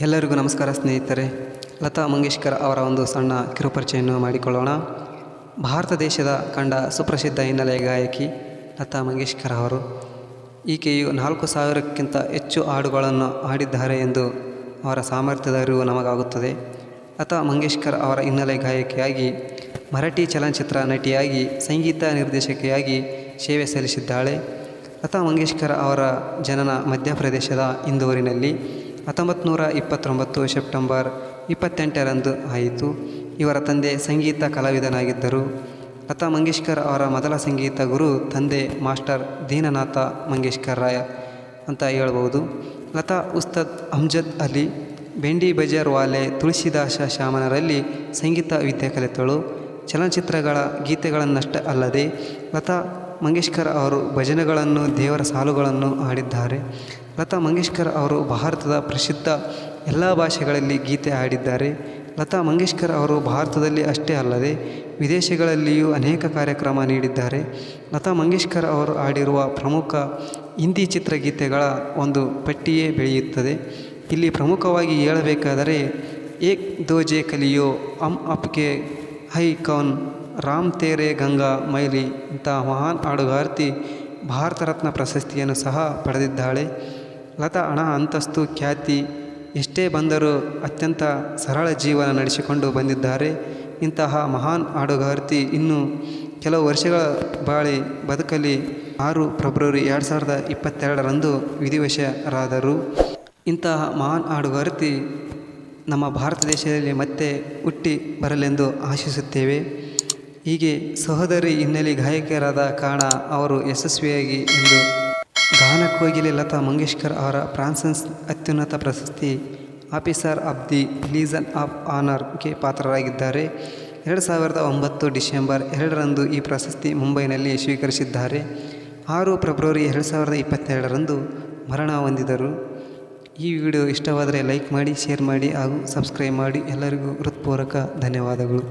ಎಲ್ಲರಿಗೂ ನಮಸ್ಕಾರ ಸ್ನೇಹಿತರೆ. ಲತಾ ಮಂಗೇಶ್ಕರ್ ಅವರ ಒಂದು ಸಣ್ಣ ಕಿರುಪರಿಚಯನ್ನು ಮಾಡಿಕೊಳ್ಳೋಣ. ಭಾರತ ದೇಶದ ಕಂಡ ಸುಪ್ರಸಿದ್ಧ ಹಿನ್ನೆಲೆ ಗಾಯಕಿ ಲತಾ ಮಂಗೇಶ್ಕರ್ ಅವರು. ಈಕೆಯು ನಾಲ್ಕು ಸಾವಿರಕ್ಕಿಂತ ಹೆಚ್ಚು ಹಾಡುಗಳನ್ನು ಹಾಡಿದ್ದಾರೆ ಎಂದು ಅವರ ಸಾಮರ್ಥ್ಯದ ಅರಿವು ನಮಗಾಗುತ್ತದೆ. ಲತಾ ಮಂಗೇಶ್ಕರ್ ಅವರ ಹಿನ್ನೆಲೆ ಗಾಯಕಿಯಾಗಿ, ಮರಾಠಿ ಚಲನಚಿತ್ರ ನಟಿಯಾಗಿ, ಸಂಗೀತ ನಿರ್ದೇಶಕಿಯಾಗಿ ಸೇವೆ ಸಲ್ಲಿಸಿದ್ದಾಳೆ. ಲತಾ ಮಂಗೇಶ್ಕರ್ ಅವರ ಜನನ ಮಧ್ಯಪ್ರದೇಶದ ಇಂದೋರಿನಲ್ಲಿ ಹತ್ತೊಂಬತ್ತು ನೂರ ಇಪ್ಪತ್ತೊಂಬತ್ತು ಸೆಪ್ಟೆಂಬರ್ ಇಪ್ಪತ್ತೆಂಟರಂದು ಆಯಿತು. ಇವರ ತಂದೆ ಸಂಗೀತ ಕಲಾವಿದನಾಗಿದ್ದರು. ಲತಾ ಮಂಗೇಶ್ಕರ್ ಅವರ ಮೊದಲ ಸಂಗೀತ ಗುರು, ತಂದೆ ಮಾಸ್ಟರ್ ದೀನನಾಥ ಮಂಗೇಶ್ಕರ್ ರಾಯ ಅಂತ ಹೇಳ್ಬೋದು. ಲತಾ ಉಸ್ತದ್ ಅಮ್ಜದ್ ಅಲಿ, ಬೆಂಡಿ ಬಜಾರ್ ವಾಲೆ ತುಳಸಿದಾಸ ಶ್ಯಾಮನರಲ್ಲಿ ಸಂಗೀತ ವಿದ್ಯೆ ಕಲಿತಳು. ಚಲನಚಿತ್ರಗಳ ಗೀತೆಗಳನ್ನಷ್ಟೇ ಅಲ್ಲದೆ ಲತಾ ಮಂಗೇಶ್ಕರ್ ಅವರು ಭಜನೆಗಳನ್ನು ದೇವರ ಸಾಲುಗಳನ್ನು ಹಾಡಿದ್ದಾರೆ. ಲತಾ ಮಂಗೇಶ್ಕರ್ ಅವರು ಭಾರತದ ಪ್ರಸಿದ್ಧ ಎಲ್ಲ ಭಾಷೆಗಳಲ್ಲಿ ಗೀತೆ ಹಾಡಿದ್ದಾರೆ. ಲತಾ ಮಂಗೇಶ್ಕರ್ ಅವರು ಭಾರತದಲ್ಲಿ ಅಷ್ಟೇ ಅಲ್ಲದೆ ವಿದೇಶಗಳಲ್ಲಿಯೂ ಅನೇಕ ಕಾರ್ಯಕ್ರಮ ನೀಡಿದ್ದಾರೆ. ಲತಾ ಮಂಗೇಶ್ಕರ್ ಅವರು ಹಾಡಿರುವ ಪ್ರಮುಖ ಹಿಂದಿ ಚಿತ್ರಗೀತೆಗಳ ಒಂದು ಪಟ್ಟಿಯೇ ಬೆಳೆಯುತ್ತದೆ. ಇಲ್ಲಿ ಪ್ರಮುಖವಾಗಿ ಹೇಳಬೇಕಾದರೆ, ಏಕ್ ದೋಜೆ ಕಲಿಯೋ, ಅಮ್ ಅಪ್ಗೆ ಹೈ ಕೌನ್, ರಾಮ್ ತೇರೆ ಗಂಗಾ ಮೈಲಿ ಇಂಥ ಮಹಾನ್ ಹಾಡುಗಾರ್ತಿ ಭಾರತ ರತ್ನ ಪ್ರಶಸ್ತಿಯನ್ನು ಸಹ ಪಡೆದಿದ್ದಾಳೆ. ಲತಾ ಹಣ ಅಂತಸ್ತು ಖ್ಯಾತಿ ಎಷ್ಟೇ ಬಂದರೂ ಅತ್ಯಂತ ಸರಳ ಜೀವನ ನಡೆಸಿಕೊಂಡು ಬಂದಿದ್ದಾರೆ. ಇಂತಹ ಮಹಾನ್ ಹಾಡುಗಾರ್ತಿ ಇನ್ನು ಕೆಲವು ವರ್ಷಗಳ ಬಾಳಿ ಬದುಕಲಿ ಆರು ಫೆಬ್ರವರಿ ಎರಡು ಸಾವಿರದ ಇಪ್ಪತ್ತೆರಡರಂದು ವಿಧಿವಶರಾದರು. ಇಂತಹ ಮಹಾನ್ ಹಾಡುಗಾರ್ತಿ ನಮ್ಮ ಭಾರತ ದೇಶದಲ್ಲಿ ಮತ್ತೆ ಹುಟ್ಟಿ ಬರಲೆಂದು ಆಶಿಸುತ್ತೇವೆ. ಹೀಗೆ ಸಹೋದರಿ ಹಿನ್ನೆಲೆ ಗಾಯಕಿಯರಾದ ಕಾರಣ ಅವರು ಯಶಸ್ವಿಯಾಗಿ ಎಂದು ಗಾನಕೋಗಿಲೆ ಲತಾ ಮಂಗೇಶ್ಕರ್ ಅವರ ಫ್ರಾನ್ಸನ್ಸ್ ಅತ್ಯುನ್ನತ ಪ್ರಶಸ್ತಿ officer of the legion of ಆನರ್ಗೆ ಪಾತ್ರರಾಗಿದ್ದಾರೆ. ಎರಡು ಸಾವಿರದ ಒಂಬತ್ತು ಡಿಸೆಂಬರ್ ಎರಡರಂದು ಈ ಪ್ರಶಸ್ತಿ ಮುಂಬೈನಲ್ಲಿ ಸ್ವೀಕರಿಸಿದ್ದಾರೆ. ಆರು ಫೆಬ್ರವರಿ ಎರಡು ಸಾವಿರದ ಇಪ್ಪತ್ತೆರಡರಂದು ಮರಣ ಹೊಂದಿದರು. ಈ ವಿಡಿಯೋ ಇಷ್ಟವಾದರೆ ಲೈಕ್ ಮಾಡಿ, ಶೇರ್ ಮಾಡಿ ಹಾಗೂ ಸಬ್ಸ್ಕ್ರೈಬ್ ಮಾಡಿ. ಎಲ್ಲರಿಗೂ ಹೃತ್ಪೂರ್ವಕ ಧನ್ಯವಾದಗಳು.